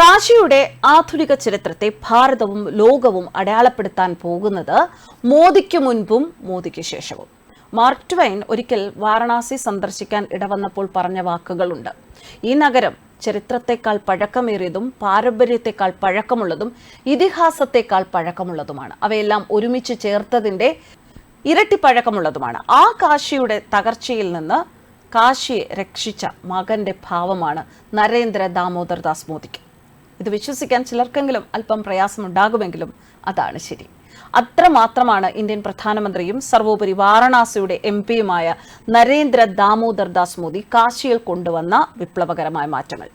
കാശിയുടെ ആധുനിക ചരിത്രത്തെ ഭാരതവും ലോകവും അടയാളപ്പെടുത്താൻ പോകുന്നത് മോദിക്ക് മുൻപും മോദിക്ക് ശേഷവും. മാർക്ക് ട്വൈൻ ഒരിക്കൽ വാരണാസി സന്ദർശിക്കാൻ ഇടവന്നപ്പോൾ പറഞ്ഞ വാക്കുകളുണ്ട്. ഈ നഗരം ചരിത്രത്തെക്കാൾ പഴക്കമേറിയതും പാരമ്പര്യത്തെക്കാൾ പഴക്കമുള്ളതും ഇതിഹാസത്തെക്കാൾ പഴക്കമുള്ളതുമാണ്. അവയെല്ലാം ഒരുമിച്ച് ചേർത്തതിന്റെ ഇരട്ടി പഴക്കമുള്ളതുമാണ്. ആ കാശിയുടെ തകർച്ചയിൽ നിന്ന് കാശിയെ രക്ഷിച്ച മകന്റെ ഭാവമാണ് നരേന്ദ്ര ദാമോദർ ദാസ് മോദിക്ക്. ഇത് വിശ്വസിക്കാൻ ചിലർക്കെങ്കിലും അല്പം പ്രയാസമുണ്ടാകുമെങ്കിലും അതാണ് ശരി. അത്രമാത്രമാണ് ഇന്ത്യൻ പ്രധാനമന്ത്രിയും സർവോപരി വാരണാസിയുടെ എം പിയുമായ നരേന്ദ്ര ദാമോദർ ദാസ് മോദി കാശിയിൽ കൊണ്ടുവന്ന വിപ്ലവകരമായ മാറ്റങ്ങൾ.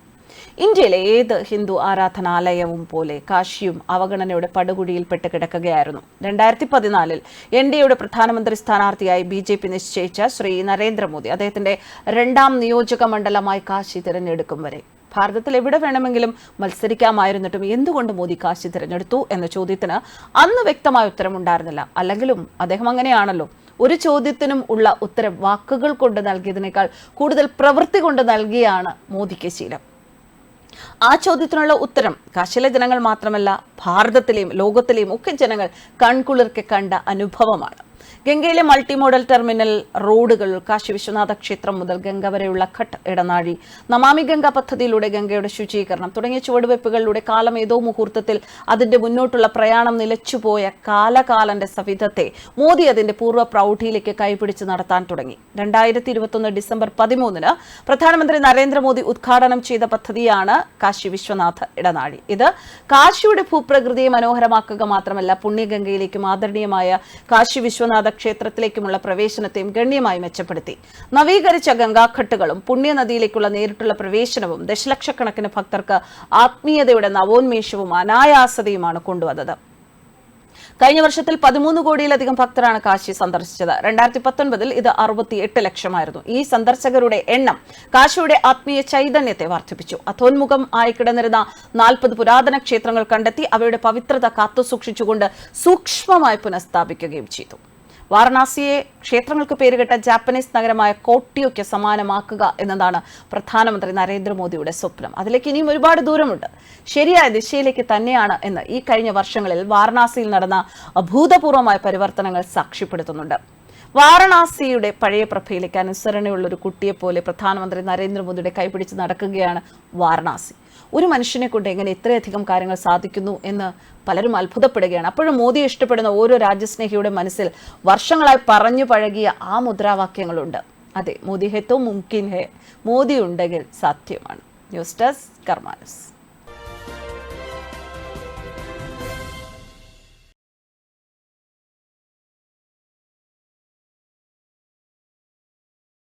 ഇന്ത്യയിലെ ഏത് ഹിന്ദു ആരാധനാലയവും പോലെ കാശിയും അവഗണനയുടെ പടുകുഴിയിൽപ്പെട്ട് കിടക്കുകയായിരുന്നു. രണ്ടായിരത്തി പതിനാലിൽ എൻ ഡി എയുടെ പ്രധാനമന്ത്രി സ്ഥാനാർത്ഥിയായി ബി ജെ പി നിശ്ചയിച്ച ശ്രീ നരേന്ദ്രമോദി അദ്ദേഹത്തിന്റെ രണ്ടാം നിയോജക മണ്ഡലമായി കാശി തിരഞ്ഞെടുക്കും വരെ. ഭാരതത്തിൽ എവിടെ വേണമെങ്കിലും മത്സരിക്കാമായിരുന്നിട്ടും എന്തുകൊണ്ട് മോദി കാശി തിരഞ്ഞെടുത്തു എന്ന ചോദ്യത്തിന് അന്ന് വ്യക്തമായ ഉത്തരമുണ്ടായിരുന്നില്ല. അല്ലെങ്കിലും അദ്ദേഹം അങ്ങനെയാണല്ലോ. ഒരു ചോദ്യത്തിനും ഉള്ള ഉത്തരം വാക്കുകൾ കൊണ്ട് നൽകിയതിനേക്കാൾ കൂടുതൽ പ്രവൃത്തി കൊണ്ട് നൽകിയാണ് മോദിക്ക് ശീലം. ആ ചോദ്യത്തിനുള്ള ഉത്തരം കാശിലെ ജനങ്ങൾ മാത്രമല്ല ഭാരതത്തിലെയും ലോകത്തിലെയും ഒക്കെ ജനങ്ങൾ കൺകുളിർക്കെ കണ്ട അനുഭവമാണ്. ഗംഗയിലെ മൾട്ടി മോഡൽ ടെർമിനൽ റോഡുകൾ കാശി വിശ്വനാഥ ക്ഷേത്രം മുതൽ ഗംഗ വരെയുള്ള ഘട്ട് ഇടനാഴി നമാമി ഗംഗ പദ്ധതിയിലൂടെ ഗംഗയുടെ ശുചീകരണം തുടങ്ങിയ ചുവടുവയ്പ്പുകളിലൂടെ കാലം ഏതോ മുഹൂർത്തത്തിൽ അതിന്റെ മുന്നോട്ടുള്ള പ്രയാണം നിലച്ചുപോയ കാലകാലന്റെ സവിധത്തെ മോദി അതിന്റെ പൂർവ പ്രൗഢിയിലേക്ക് കൈപിടിച്ച് നടത്താൻ തുടങ്ങി. രണ്ടായിരത്തി ഇരുപത്തൊന്ന് ഡിസംബർ പതിമൂന്നിന് പ്രധാനമന്ത്രി നരേന്ദ്രമോദി ഉദ്ഘാടനം ചെയ്ത പദ്ധതിയാണ് കാശി വിശ്വനാഥ ഇടനാഴി. ഇത് കാശിയുടെ ഭൂപ്രകൃതിയെ മനോഹരമാക്കുക മാത്രമല്ല പുണ്യഗംഗയിലേക്കും ആദരണീയമായ കാശി വിശ്വനാഥ ക്ഷേത്രത്തിലേക്കുമുള്ള പ്രവേശനത്തെയും ഗണ്യമായി മെച്ചപ്പെടുത്തി. നവീകരിച്ച ഗംഗാഘട്ടുകളും പുണ്യനദിയിലേക്കുള്ള നേരിട്ടുള്ള പ്രവേശനവും ദശലക്ഷക്കണക്കിന് ഭക്തർക്ക് ആത്മീയതയുടെ നവോന്മേഷവും അനായാസതയുമാണ് കൊണ്ടുവന്നത്. കഴിഞ്ഞ വർഷത്തിൽ പതിമൂന്ന് കോടിയിലധികം ഭക്തരാണ് കാശി സന്ദർശിച്ചത്. രണ്ടായിരത്തി പത്തൊൻപതിൽ ഇത് അറുപത്തി എട്ട് ലക്ഷമായിരുന്നു. ഈ സന്ദർശകരുടെ എണ്ണം കാശിയുടെ ആത്മീയ ചൈതന്യത്തെ വർദ്ധിപ്പിച്ചു. അധോന്മുഖം ആയി കിടന്നിരുന്ന നാൽപ്പത് പുരാതന ക്ഷേത്രങ്ങൾ കണ്ടെത്തി അവയുടെ പവിത്രത കാത്തുസൂക്ഷിച്ചുകൊണ്ട് സൂക്ഷ്മമായി പുനഃസ്ഥാപിക്കുകയും ചെയ്തു. വാരണാസിയെ ക്ഷേത്രങ്ങൾക്ക് പേരുകെട്ട ജാപ്പനീസ് നഗരമായ കോട്ടിയോയ്ക്ക് സമാനമാക്കുക എന്നതാണ് പ്രധാനമന്ത്രി നരേന്ദ്രമോദിയുടെ സ്വപ്നം. അതിലേക്ക് ഇനിയും ഒരുപാട് ദൂരമുണ്ട്. ശരിയായ ദിശയിലേക്ക് തന്നെയാണ് എന്ന് ഈ കഴിഞ്ഞ വർഷങ്ങളിൽ വാരണാസിയിൽ നടന്ന അഭൂതപൂർവമായ പരിവർത്തനങ്ങൾ സാക്ഷ്യപ്പെടുത്തുന്നുണ്ട്. വാരണാസിയുടെ പഴയ പ്രഭയിലേക്ക് അനുസരണയുള്ള ഒരു കുട്ടിയെപ്പോലെ പ്രധാനമന്ത്രി നരേന്ദ്രമോദിയുടെ കൈപിടിച്ച് നടക്കുകയാണ് വാരണാസി. ഒരു മനുഷ്യനെ കൊണ്ട് എങ്ങനെ ഇത്രയധികം കാര്യങ്ങൾ സാധിക്കുന്നു എന്ന് പലരും അത്ഭുതപ്പെടുകയാണ്. അപ്പോഴും മോദി ഇഷ്ടപ്പെടുന്ന ഓരോ രാജ്യസ്നേഹിയുടെ മനസ്സിൽ വർഷങ്ങളായി പറഞ്ഞു പഴകിയ ആ മുദ്രാവാക്യങ്ങളുണ്ട്. അതെ മോദി ഹെത്തോ മുംകിൻ ഹെ മോദി ഉണ്ടെങ്കിൽ സാധ്യമാണ്. News desk കർമാനസ്.